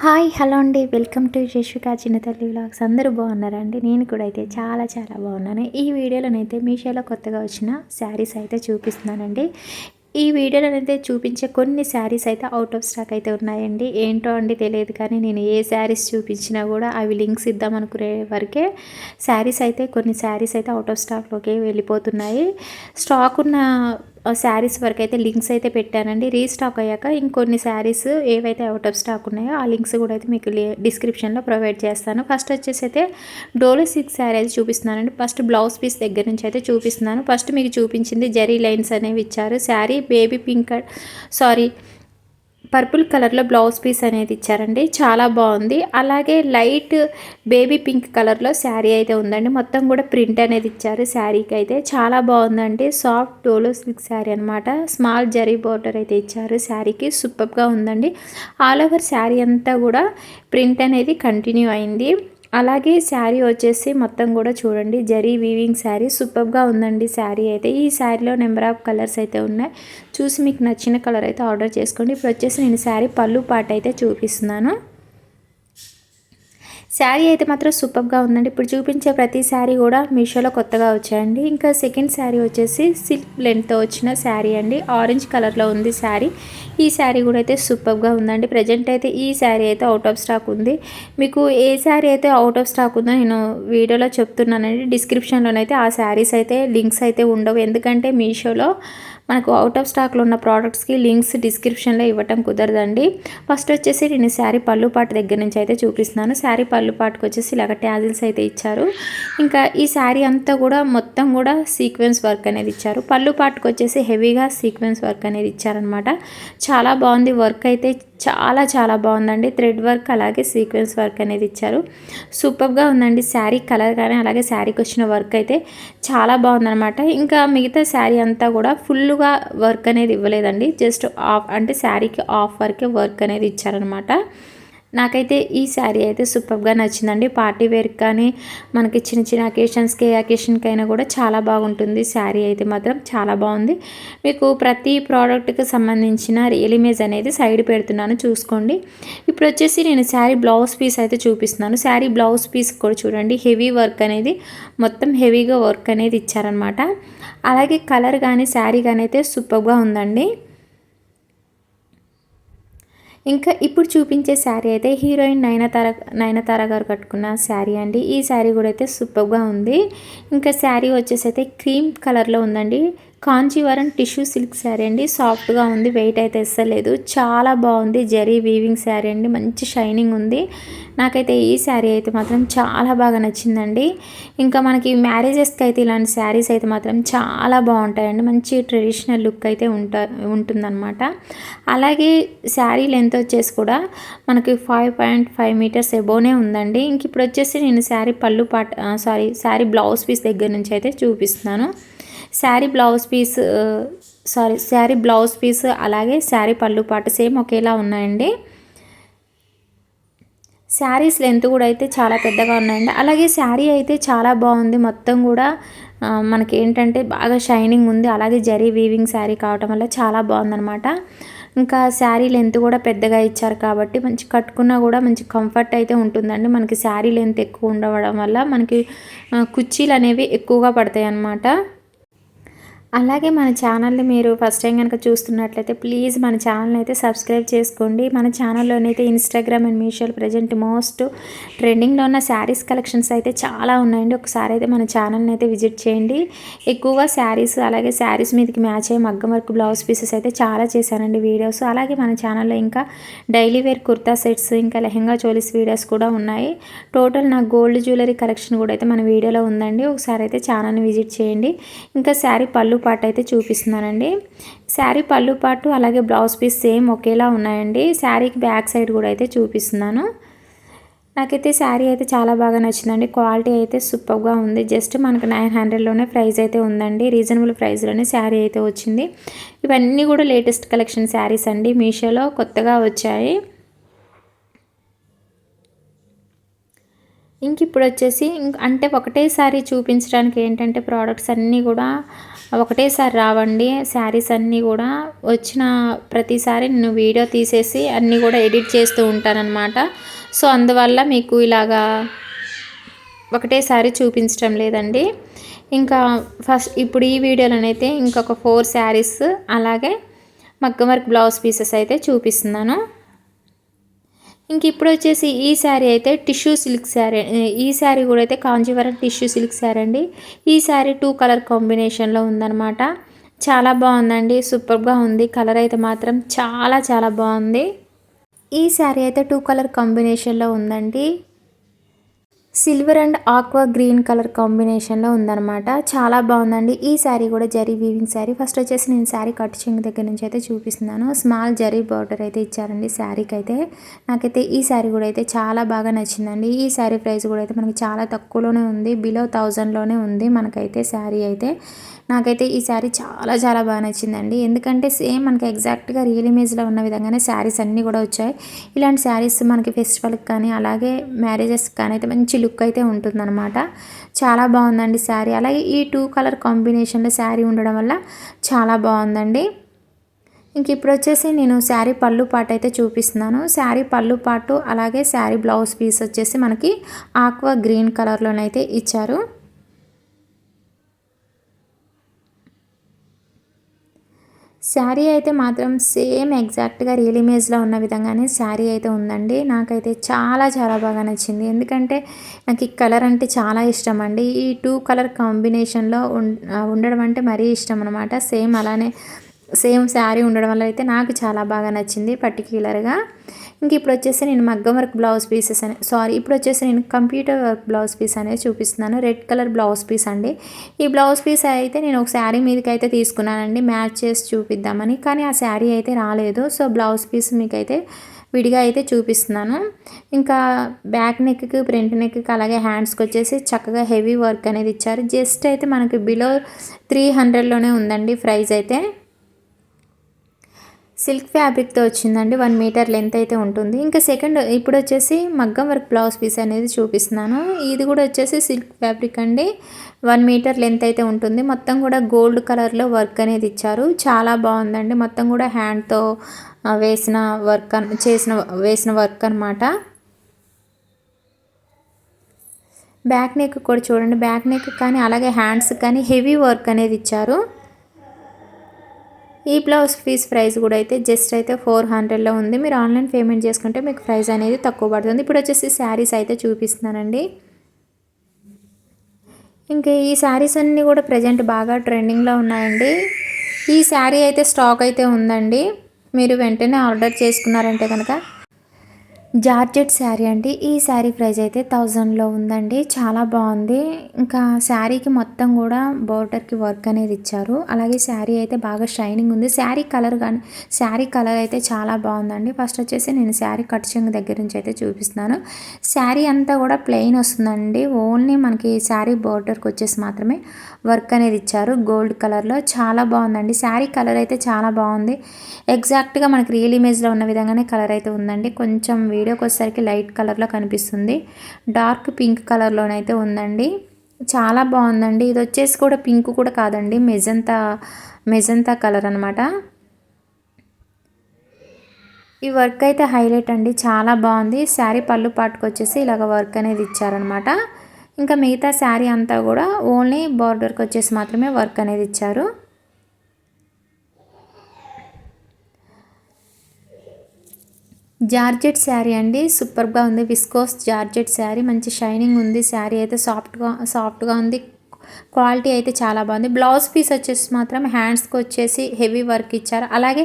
Hi hello అండి. Welcome to యశుక చిన్నతల్లి వ్లాగ్స్. అందరూ బాగున్నారండి? నేను కూడా అయితే చాలా చాలా బాగున్నాను. ఈ వీడియోలోనైతే మీషోలో కొత్తగా వచ్చిన శారీస్ అయితే చూపిస్తున్నానండి. ఈ వీడియోలోనైతే చూపించే కొన్ని శారీస్ అయితే అవుట్ ఆఫ్ స్టాక్ అయితే ఉన్నాయండి. ఏంటో అండి తెలియదు కానీ నేను ఏ శారీస్ చూపించినా కూడా అవి లింక్స్ ఇద్దాం అనుకునే వరకే శారీస్ అయితే కొన్ని శారీస్ అయితే అవుట్ ఆఫ్ స్టాక్లోకి వెళ్ళిపోతున్నాయి. స్టాక్ ఉన్న శారీస్ వరకు అయితే లింక్స్ అయితే పెట్టానండి. రీస్టాక్ అయ్యాక ఇంకొన్ని శారీస్ ఏవైతే అవుట్ ఆఫ్ స్టాక్ ఉన్నాయో ఆ లింక్స్ కూడా అయితే మీకు డిస్క్రిప్షన్లో ప్రొవైడ్ చేస్తాను. ఫస్ట్ వచ్చేసి అయితే డోలో సిక్స్ శారీ అయితే చూపిస్తున్నానండి. ఫస్ట్ బ్లౌజ్ పీస్ దగ్గర నుంచి అయితే చూపిస్తున్నాను. ఫస్ట్ మీకు చూపించింది జరీ లైన్స్ అనేవి ఇచ్చారు. Sari baby pink sorry purple కలర్లో బ్లౌజ్ పీస్ అనేది ఇచ్చారండి. చాలా బాగుంది. అలాగే లైట్ బేబీ పింక్ కలర్లో శారీ అయితే ఉందండి. మొత్తం కూడా ప్రింట్ అనేది ఇచ్చారు శారీకి అయితే చాలా బాగుందండి. సాఫ్ట్ డోలో సిల్క్ శారీ అనమాట స్మాల్ జరీ బోర్డర్ అయితే ఇచ్చారు శారీకి. సూపర్గా ఉందండి. ఆల్ ఓవర్ శారీ అంతా కూడా ప్రింట్ అనేది కంటిన్యూ అయింది. అలాగే శారీ వచ్చేసి మొత్తం కూడా చూడండి. Zari weaving sari. సూపర్గా ఉందండి శారీ అయితే. ఈ శారీలో నెంబర్ ఆఫ్ కలర్స్ అయితే ఉన్నాయి. చూసి మీకు నచ్చిన కలర్ అయితే ఆర్డర్ చేసుకోండి. ఇప్పుడు వచ్చేసి నేను శారీ పళ్ళు పాట అయితే చూపిస్తున్నాను. శారీ అయితే మాత్రం సూపర్గా ఉందండి. ఇప్పుడు చూపించే ప్రతి శారీ కూడా మీషోలో కొత్తగా వచ్చాయండి. ఇంకా సెకండ్ శారీ వచ్చేసి సిల్క్ బ్లెండ్తో వచ్చిన శారీ అండి. ఆరెంజ్ కలర్లో ఉంది శారీ. ఈ శారీ కూడా అయితే సూపర్గా ఉందండి. ప్రజెంట్ అయితే ఈ శారీ అయితే అవుట్ ఆఫ్ స్టాక్ ఉంది. మీకు ఏ శారీ అయితే అవుట్ ఆఫ్ స్టాక్ ఉందో నేను వీడియోలో చెప్తున్నానండి. డిస్క్రిప్షన్లోనైతే ఆ శారీస్ అయితే లింక్స్ అయితే ఉండవు. ఎందుకంటే మీషోలో మనకు అవుట్ ఆఫ్ స్టాక్లో ఉన్న ప్రోడక్ట్స్కి లింక్స్ డిస్క్రిప్షన్లో ఇవ్వటం కుదరదండి. ఫస్ట్ వచ్చేసి నేను శారీ పళ్ళు పాటు దగ్గర నుంచి అయితే చూపిస్తున్నాను. శారీ పళ్ళు పాటుకు వచ్చేసి ఇలాగ ట్యాజిల్స్ అయితే ఇచ్చారు. ఇంకా ఈ శారీ అంతా కూడా మొత్తం కూడా సీక్వెన్స్ వర్క్ అనేది ఇచ్చారు. పళ్ళు పాటుకు వచ్చేసి హెవీగా సీక్వెన్స్ వర్క్ అనేది ఇచ్చారనమాట చాలా బాగుంది. వర్క్ అయితే చాలా చాలా బాగుందండి. థ్రెడ్ వర్క్ అలాగే సీక్వెన్స్ వర్క్ అనేది ఇచ్చారు. సూపర్గా ఉందండి శారీ కలర్ కానీ అలాగే శారీకి వచ్చిన వర్క్ అయితే చాలా బాగుందనమాట ఇంకా మిగతా శారీ అంతా కూడా ఫుల్గా వర్క్ అనేది ఇవ్వలేదండి. జస్ట్ ఆఫ్ అంటే శారీకి ఆఫ్ వర్కే వర్క్ అనేది ఇచ్చారనమాట నాకైతే ఈ శారీ అయితే సూపర్గా నచ్చిందండి. పార్టీ వేర్ కానీ మనకి చిన్న చిన్న అకేషన్స్కి ఏ అకేషన్కి అయినా కూడా చాలా బాగుంటుంది. శారీ అయితే మాత్రం చాలా బాగుంది. మీకు ప్రతి ప్రోడక్ట్కి సంబంధించిన రియల్ ఇమేజ్ అనేది సైడ్ పెడుతున్నాను. చూసుకోండి. ఇప్పుడు వచ్చేసి నేను శారీ బ్లౌజ్ పీస్ అయితే చూపిస్తున్నాను. శారీ బ్లౌజ్ పీస్ కూడా చూడండి. హెవీ వర్క్ అనేది మొత్తం హెవీగా వర్క్ అనేది ఇచ్చారనమాట అలాగే కలర్ కానీ శారీ కానీ అయితే సూపర్గా ఉందండి. ఇంకా ఇప్పుడు చూపించే శారీ అయితే హీరోయిన్ నయనతార నయనతార గారు కట్టుకున్న శారీ అండి. ఈ శారీ కూడా అయితే సూపర్గా ఉంది. ఇంకా శారీ వచ్చేసి అయితే క్రీమ్ కలర్లో ఉందండి. కాంచీవరం టిష్యూ సిల్క్ శారీ అండి. సాఫ్ట్గా ఉంది వెయిట్ అయితే ఇస్తలేదు చాలా బాగుంది జరీ వీవింగ్ శారీ అండి. మంచి షైనింగ్ ఉంది. నాకైతే ఈ శారీ అయితే మాత్రం చాలా బాగా నచ్చిందండి. ఇంకా మనకి మ్యారేజెస్కి అయితే ఇలాంటి శారీస్ అయితే మాత్రం చాలా బాగుంటాయండి. మంచి ట్రెడిషనల్ లుక్ అయితే ఉంటా ఉంటుందన్నమాట. అలాగే శారీ లెంత్ వచ్చేసి కూడా మనకి ఫైవ్ పాయింట్ ఫైవ్ మీటర్స్ ఎబోనే ఉందండి. ఇంక ఇప్పుడు వచ్చేసి నేను శారీ పళ్ళు పాట సారీ శారీ బ్లౌజ్ పీస్ దగ్గర నుంచి అయితే చూపిస్తున్నాను. Sari blouse piece sorry sari blouse piece అలాగే శారీ పళ్ళు పాటు సేమ్ ఒకేలా ఉన్నాయండి. శారీస్ లెంత్ కూడా అయితే చాలా పెద్దగా ఉన్నాయండి. అలాగే శారీ అయితే చాలా బాగుంది. మొత్తం కూడా మనకి ఏంటంటే బాగా షైనింగ్ ఉంది. అలాగే జరీ వీవింగ్ శారీ కావటం వల్ల చాలా బాగుందనమాట ఇంకా శారీ లెంత్ కూడా పెద్దగా ఇచ్చారు కాబట్టి మంచి కట్టుకున్నా కూడా మంచి కంఫర్ట్ అయితే ఉంటుందండి. మనకి శారీ లెంత్ ఎక్కువ ఉండవడం వల్ల మనకి కుర్చీలు అనేవి ఎక్కువగా పడతాయి అన్నమాట అలాగే మన ఛానల్ని మీరు ఫస్ట్ టైం కనుక చూస్తున్నట్లయితే ప్లీజ్ మన ఛానల్ని అయితే సబ్స్క్రైబ్ చేసుకోండి. మన ఛానల్లోనైతే ఇన్స్టాగ్రామ్ అండ్ మీషోలో ప్రజెంట్ మోస్ట్ ట్రెండింగ్లో ఉన్న శారీస్ కలెక్షన్స్ అయితే చాలా ఉన్నాయండి. ఒకసారి అయితే మన ఛానల్ని అయితే విజిట్ చేయండి. ఎక్కువగా శారీస్ అలాగే శారీస్ మీదకి మ్యాచ్ అయ్యే మగ్గం వర్క్ బ్లౌజ్ పీసెస్ అయితే చాలా చేశానండి వీడియోస్. అలాగే మన ఛానల్లో ఇంకా డైలీ వేర్ కుర్తా సెట్స్ ఇంకా లెహంగా చోలీస్ వీడియోస్ కూడా ఉన్నాయి. టోటల్ నా గోల్డ్ జ్యువెలరీ కలెక్షన్ కూడా అయితే మన వీడియోలో ఉందండి. ఒకసారి అయితే ఛానల్ని విజిట్ చేయండి. ఇంకా శారీ పళ్ళు పాటు అయితే చూపిస్తున్నానండి. శారీ పళ్ళు పాటు అలాగే బ్లౌజ్ పీస్ సేమ్ ఒకేలా ఉన్నాయండి. శారీకి బ్యాక్ సైడ్ కూడా అయితే చూపిస్తున్నాను. నాకైతే శారీ అయితే చాలా బాగా నచ్చిందండి. క్వాలిటీ అయితే సూపర్గా ఉంది. జస్ట్ మనకు నైన్ హండ్రెడ్లోనే ప్రైస్ అయితే ఉందండి. రీజనబుల్ ప్రైస్లోనే శారీ అయితే వచ్చింది. ఇవన్నీ కూడా లేటెస్ట్ కలెక్షన్ శారీస్ అండి. మీషోలో కొత్తగా వచ్చాయి. ఇంక ఇప్పుడు వచ్చేసి అంటే ఒకటేసారి చూపించడానికి ఏంటంటే ప్రోడక్ట్స్ అన్నీ కూడా ఒకటేసారి రావండి. శారీస్ అన్నీ కూడా వచ్చిన ప్రతిసారి నేను వీడియో తీసేసి అన్నీ కూడా ఎడిట్ చేస్తూ ఉంటానన్నమాట. సో అందువల్ల మీకు ఇలాగా ఒకటేసారి చూపించడం లేదండి. ఇంకా ఫస్ట్ ఇప్పుడు ఈ వీడియోలోనైతే ఇంకొక ఫోర్ శారీస్ అలాగే మగ్గం వర్క్ బ్లౌజ్ పీసెస్ అయితే చూపిస్తున్నాను. ఇంక ఇప్పుడు వచ్చేసి ఈ శారీ అయితే టిష్యూ సిల్క్ శారీ ఈ శారీ కూడా అయితే కాంజీవరం టిష్యూ సిల్క్ శారీ అండి. ఈ శారీ టూ కలర్ కాంబినేషన్లో ఉందన్నమాట. చాలా బాగుందండి సూపర్గా ఉంది. కలర్ అయితే మాత్రం చాలా చాలా బాగుంది. ఈ శారీ అయితే టూ కలర్ కాంబినేషన్లో ఉందండి. Silver and aqua green colour కాంబినేషన్లో ఉందన్నమాట. చాలా బాగుందండి. ఈ శారీ కూడా జరీ వీవింగ్ శారీ. ఫస్ట్ వచ్చేసి నేను శారీ కట్ చెంగు దగ్గర నుంచి అయితే చూపిస్తున్నాను. స్మాల్ జరీ బార్డర్ అయితే ఇచ్చారండి శారీకి అయితే నాకైతే ఈ శారీ కూడా అయితే చాలా బాగా నచ్చిందండి. ఈ శారీ ప్రైస్ కూడా అయితే మనకి చాలా తక్కువలోనే ఉంది. బిలో థౌజండ్లోనే ఉంది మనకైతే శారీ అయితే. నాకైతే ఈ శారీ చాలా చాలా బాగా నచ్చిందండి. ఎందుకంటే సేమ్ మనకి ఎగ్జాక్ట్గా రియల్ ఇమేజ్లో ఉన్న విధంగానే శారీస్ అన్నీ కూడా వచ్చాయి. ఇలాంటి శారీస్ మనకి ఫెస్టివల్కి కానీ అలాగే మ్యారేజెస్కి కానీ అయితే మంచి లుక్ అయితే ఉంటుందన్నమాట. చాలా బాగుందండి శారీ. అలాగే ఈ టూ కలర్ కాంబినేషన్లో శారీ ఉండడం వల్ల చాలా బాగుందండి. ఇంక ఇప్పుడు వచ్చేసి నేను శారీ పళ్ళు పాటు అయితే చూపిస్తున్నాను. శారీ పళ్ళు పాటు అలాగే శారీ బ్లౌజ్ పీస్ వచ్చేసి మనకి ఆక్వా గ్రీన్ కలర్లోనైతే ఇచ్చారు. శారీ అయితే మాత్రం సేమ్ ఎగ్జాక్ట్గా రియల్ ఇమేజ్లో ఉన్న విధంగానే శారీ అయితే ఉందండి. నాకైతే చాలా చాలా బాగా నచ్చింది. ఎందుకంటే నాకు ఈ కలర్ అంటే చాలా ఇష్టం అండి. ఈ టూ కలర్ కాంబినేషన్లో ఉండడం అంటే మరీ ఇష్టం అనమాట సేమ్ అలానే సేమ్ శారీ ఉండడం వల్ల అయితే నాకు చాలా బాగా నచ్చింది పర్టిక్యులర్గా. ఇంక ఇప్పుడు వచ్చేసి నేను మగ్గం వర్క్ బ్లౌజ్ పీసెస్ అనే సారీ ఇప్పుడు వచ్చేసి నేను కంప్యూటర్ వర్క్ బ్లౌజ్ పీస్ అనేది చూపిస్తున్నాను. రెడ్ కలర్ బ్లౌజ్ పీస్ అండి. ఈ బ్లౌజ్ పీస్ అయితే నేను ఒక శారీ మీదకి అయితే తీసుకున్నానండి. మ్యాచ్ చేసి చూపిద్దామని కానీ ఆ శారీ అయితే రాలేదు. సో బ్లౌజ్ పీస్ మీకైతే విడిగా అయితే చూపిస్తున్నాను. ఇంకా బ్యాక్ నెక్కి ఫ్రంట్ నెక్కి అలాగే హ్యాండ్స్కి వచ్చేసి చక్కగా హెవీ వర్క్ అనేది ఇచ్చారు. జస్ట్ అయితే మనకి బిలో త్రీ హండ్రెడ్లోనే ఉందండి ప్రైస్ అయితే. సిల్క్ ఫ్యాబ్రిక్తో వచ్చిందండి. వన్ మీటర్ లెంత్ అయితే ఉంటుంది. ఇంకా సెకండ్ ఇప్పుడు వచ్చేసి మగ్గం వర్క్ బ్లౌజ్ పీస్ అనేది చూపిస్తున్నాను. ఇది కూడా వచ్చేసి సిల్క్ ఫ్యాబ్రిక్ అండి. వన్ మీటర్ లెంత్ అయితే ఉంటుంది. మొత్తం కూడా గోల్డ్ కలర్లో వర్క్ అనేది ఇచ్చారు. చాలా బాగుందండి. మొత్తం కూడా హ్యాండ్తో వేసిన వర్క్ చేసిన వేసిన వర్క్ అనమాట బ్యాక్ నెక్ కూడా చూడండి. బ్యాక్ నెక్ కానీ అలాగే హ్యాండ్స్ కానీ హెవీ వర్క్ అనేది ఇచ్చారు. ఈ బ్లౌజ్ పీస్ ప్రైస్ కూడా అయితే జస్ట్ అయితే ఫోర్ హండ్రెడ్లో ఉంది. మీరు ఆన్లైన్ పేమెంట్ చేసుకుంటే మీకు ప్రైస్ అనేది తక్కువ పడుతుంది. ఇప్పుడు వచ్చేసి శారీస్ అయితే చూపిస్తున్నానండి. ఇంకా ఈ శారీస్ అన్నీ కూడా ప్రజెంట్ బాగా ట్రెండింగ్లో ఉన్నాయండి. ఈ శారీ అయితే స్టాక్ అయితే ఉందండి. మీరు వెంటనే ఆర్డర్ చేసుకున్నారంటే కనుక జార్జెట్ శారీ అండి. ఈ శారీ ప్రైస్ అయితే థౌజండ్లో ఉందండి. చాలా బాగుంది. ఇంకా శారీకి మొత్తం కూడా బోర్డర్కి వర్క్ అనేది ఇచ్చారు. అలాగే శారీ అయితే బాగా షైనింగ్ ఉంది. శారీ కలర్ కానీ శారీ కలర్ అయితే చాలా బాగుందండి. ఫస్ట్ వచ్చేసి నేను శారీ కట్చింగ్ దగ్గర నుంచి అయితే చూపిస్తున్నాను. శారీ అంతా కూడా ప్లెయిన్ వస్తుందండి. ఓన్లీ మనకి శారీ బోర్డర్కి వచ్చేసి మాత్రమే వర్క్ అనేది ఇచ్చారు. గోల్డ్ కలర్లో చాలా బాగుందండి. శారీ కలర్ అయితే చాలా బాగుంది. ఎగ్జాక్ట్గా మనకి రియల్ ఇమేజ్లో ఉన్న విధంగానే కలర్ అయితే ఉందండి. కొంచెం వీడియోకి వచ్చేసరికి లైట్ కలర్లో కనిపిస్తుంది. డార్క్ పింక్ కలర్లోనైతే ఉందండి. చాలా బాగుందండి. ఇది వచ్చేసి కూడా పింక్ కూడా కాదండి. మెజంతా మెజంతా కలర్ అనమాట ఈ వర్క్ అయితే హైలైట్ అండి. చాలా బాగుంది. శారీ పళ్ళు పాటుకొచ్చేసి ఇలాగ వర్క్ అనేది ఇచ్చారనమాట ఇంకా మిగతా శారీ అంతా కూడా ఓన్లీ బార్డర్కి వచ్చేసి మాత్రమే వర్క్ అనేది ఇచ్చారు. జార్జెట్ శారీ అండి. సూపర్గా ఉంది. Viscose georgette sari. మంచి షైనింగ్ ఉంది. శారీ అయితే సాఫ్ట్గా సాఫ్ట్గా ఉంది. క్వాలిటీ అయితే చాలా బాగుంది. బ్లౌజ్ పీస్ వచ్చేసి మాత్రం హ్యాండ్స్కి వచ్చేసి హెవీ వర్క్ ఇచ్చారు. అలాగే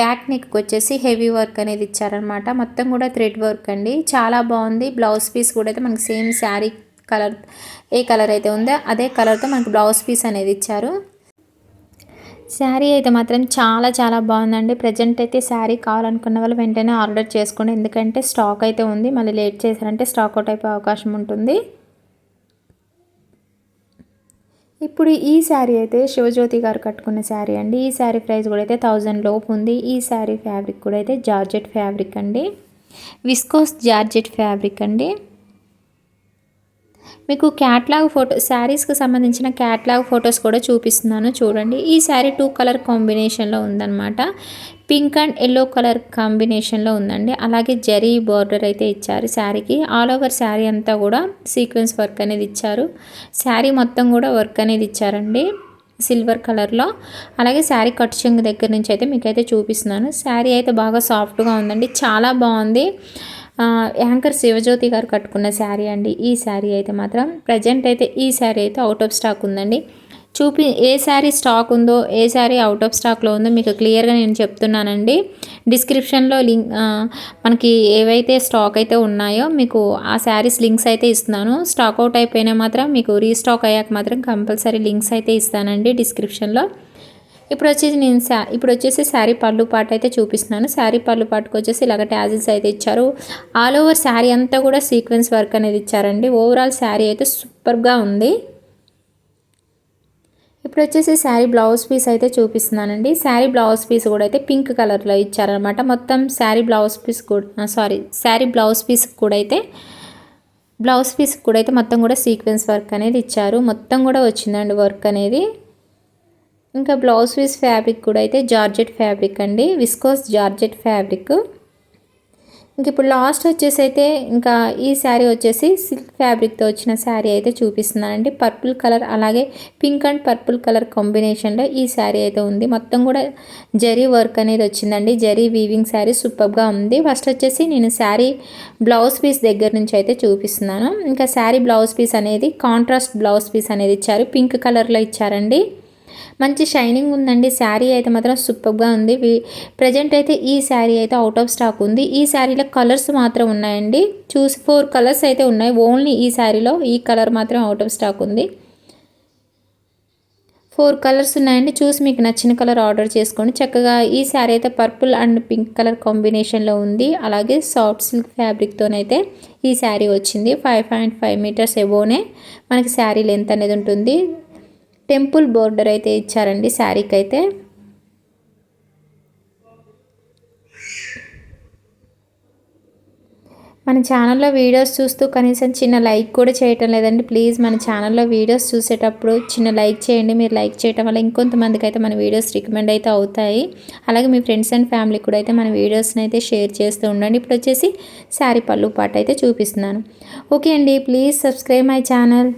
బ్యాక్ నెక్కి వచ్చేసి హెవీ వర్క్ అనేది ఇచ్చారనమాట మొత్తం కూడా థ్రెడ్ వర్క్ అండి. చాలా బాగుంది. బ్లౌజ్ పీస్ కూడా అయితే మనకి సేమ్ శారీ కలర్ ఏ కలర్ అయితే ఉందో అదే కలర్తో మనకు బ్లౌజ్ పీస్ అనేది ఇచ్చారు. శారీ అయితే మాత్రం చాలా చాలా బాగుందండి. ప్రజెంట్ అయితే శారీ కావాలనుకున్న వాళ్ళు వెంటనే ఆర్డర్ చేసుకోండి. ఎందుకంటే స్టాక్ అయితే ఉంది. మళ్ళీ లేట్ చేశారంటే స్టాక్ అవుట్ అయిపోయే అవకాశం ఉంటుంది. ఇప్పుడు ఈ శారీ అయితే శివజ్యోతి గారు కట్టుకున్న శారీ అండి. ఈ శారీ ప్రైస్ కూడా అయితే థౌజండ్ లోపు ఉంది. ఈ శారీ ఫ్యాబ్రిక్ కూడా అయితే జార్జెట్ ఫ్యాబ్రిక్ అండి. విస్కోస్ జార్జెట్ ఫ్యాబ్రిక్ అండి. మీకు క్యాట్లాగ్ ఫోటో శారీస్కి సంబంధించిన క్యాట్లాగ్ ఫొటోస్ కూడా చూపిస్తున్నాను చూడండి. ఈ శారీ టూ కలర్ కాంబినేషన్లో ఉందన్నమాట. పింక్ అండ్ ఎల్లో కలర్ కాంబినేషన్లో ఉందండి. అలాగే జరీ బార్డర్ అయితే ఇచ్చారు శారీకి ఆల్ ఓవర్ శారీ అంతా కూడా సీక్వెన్స్ వర్క్ అనేది ఇచ్చారు. శారీ మొత్తం కూడా వర్క్ అనేది ఇచ్చారండి సిల్వర్ కలర్లో అలాగే శారీ కట్ చెంగు దగ్గర నుంచి అయితే మీకైతే చూపిస్తున్నాను. శారీ అయితే బాగా సాఫ్ట్గా ఉందండి. చాలా బాగుంది. యాంకర్ శివజ్యోతి గారు కట్టుకున్న శారీ అండి. ఈ శారీ అయితే మాత్రం ప్రజెంట్ అయితే ఈ శారీ అయితే అవుట్ ఆఫ్ స్టాక్ ఉందండి. చూపి ఏ శారీ స్టాక్ ఉందో ఏ శారీ అవుట్ ఆఫ్ స్టాక్లో ఉందో మీకు క్లియర్గా నేను చెప్తున్నానండి. డిస్క్రిప్షన్లో లింక్ మనకి ఏవైతే స్టాక్ అయితే ఉన్నాయో మీకు ఆ శారీస్ లింక్స్ అయితే ఇస్తున్నాను. స్టాక్ అవుట్ అయిపోయినా మాత్రం మీకు రీస్టాక్ అయ్యాక మాత్రం కంపల్సరీ లింక్స్ అయితే ఇస్తానండి డిస్క్రిప్షన్లో ఇప్పుడు వచ్చేసి నేను శా ఇప్పుడు వచ్చేసి శారీ పళ్ళు పాట అయితే చూపిస్తున్నాను. శారీ పళ్ళు పాటుకు వచ్చేసి ఇలాగ ట్యాజిల్స్ అయితే ఇచ్చారు. ఆల్ ఓవర్ శారీ అంతా కూడా సీక్వెన్స్ వర్క్ అనేది ఇచ్చారండి. ఓవరాల్ శారీ అయితే సూపర్గా ఉంది. ఇప్పుడు వచ్చేసి శారీ బ్లౌజ్ పీస్ అయితే చూపిస్తున్నానండి. శారీ బ్లౌజ్ పీస్ కూడా అయితే పింక్ కలర్లో ఇచ్చారనమాట. మొత్తం శారీ బ్లౌజ్ పీస్ కూడా సారీ శారీ బ్లౌజ్ పీస్ కూడా అయితే బ్లౌజ్ పీస్ కూడా అయితే మొత్తం కూడా సీక్వెన్స్ వర్క్ అనేది ఇచ్చారు. మొత్తం కూడా వచ్చిందండి వర్క్ అనేది. ఇంకా బ్లౌజ్ పీస్ ఫ్యాబ్రిక్ కూడా అయితే జార్జెట్ ఫ్యాబ్రిక్ అండి విస్కోస్ జార్జెట్ ఫ్యాబ్రిక్. ఇంక ఇప్పుడు లాస్ట్ వచ్చేసి అయితే ఇంకా ఈ శారీ వచ్చేసి సిల్క్ ఫ్యాబ్రిక్తో వచ్చిన శారీ అయితే చూపిస్తున్నానండి పర్పుల్ కలర్ అలాగే పింక్ అండ్ పర్పుల్ కలర్ కాంబినేషన్లో ఈ శారీ అయితే ఉంది. మొత్తం కూడా జరీ వర్క్ అనేది వచ్చిందండి. జరీ వీవింగ్ శారీ సూపర్గా ఉంది. ఫస్ట్ వచ్చేసి నేను శారీ బ్లౌజ్ పీస్ దగ్గర నుంచి అయితే చూపిస్తున్నాను. ఇంకా శారీ బ్లౌజ్ పీస్ అనేది కాంట్రాస్ట్ బ్లౌజ్ పీస్ అనేది ఇచ్చారు. పింక్ కలర్లో ఇచ్చారండి. మంచి షైనింగ్ ఉందండి. శారీ అయితే మాత్రం సూపర్గా ఉంది. ప్రజెంట్ అయితే ఈ శారీ అయితే అవుట్ ఆఫ్ స్టాక్ ఉంది. ఈ శారీలో కలర్స్ మాత్రం ఉన్నాయండి. చూసి ఫోర్ కలర్స్ అయితే ఉన్నాయి. ఓన్లీ ఈ శారీలో ఈ కలర్ మాత్రం అవుట్ ఆఫ్ స్టాక్ ఉంది. ఫోర్ కలర్స్ ఉన్నాయండి. చూసి మీకు నచ్చిన కలర్ ఆర్డర్ చేసుకోండి. చక్కగా ఈ శారీ అయితే పర్పుల్ అండ్ పింక్ కలర్ కాంబినేషన్లో ఉంది. అలాగే సాఫ్ట్ సిల్క్ ఫ్యాబ్రిక్తోనైతే ఈ శారీ వచ్చింది. ఫైవ్ పాయింట్ ఫైవ్ మీటర్స్ ఎబోనే మనకి శారీ లెంత్ అనేది ఉంటుంది. టెంపుల్ బోర్డర్ అయితే ఇచ్చారండి శారీకి అయితే మన ఛానల్లో వీడియోస్ చూస్తూ కనీసం చిన్న లైక్ కూడా చేయటం లేదండి. ప్లీజ్ మన ఛానల్లో వీడియోస్ చూసేటప్పుడు చిన్న లైక్ చేయండి. మీరు లైక్ చేయటం వల్ల ఇంకొంతమందికి అయితే మన వీడియోస్ రికమెండ్ అయితే అవుతాయి. అలాగే మీ ఫ్రెండ్స్ అండ్ ఫ్యామిలీ కూడా అయితే మన వీడియోస్ని అయితే షేర్ చేస్తూ ఉండండి. ఇప్పుడు వచ్చేసి శారీ పళ్ళు పాట అయితే చూపిస్తున్నాను. ఓకే అండి ప్లీజ్ సబ్స్క్రైబ్ మై ఛానల్.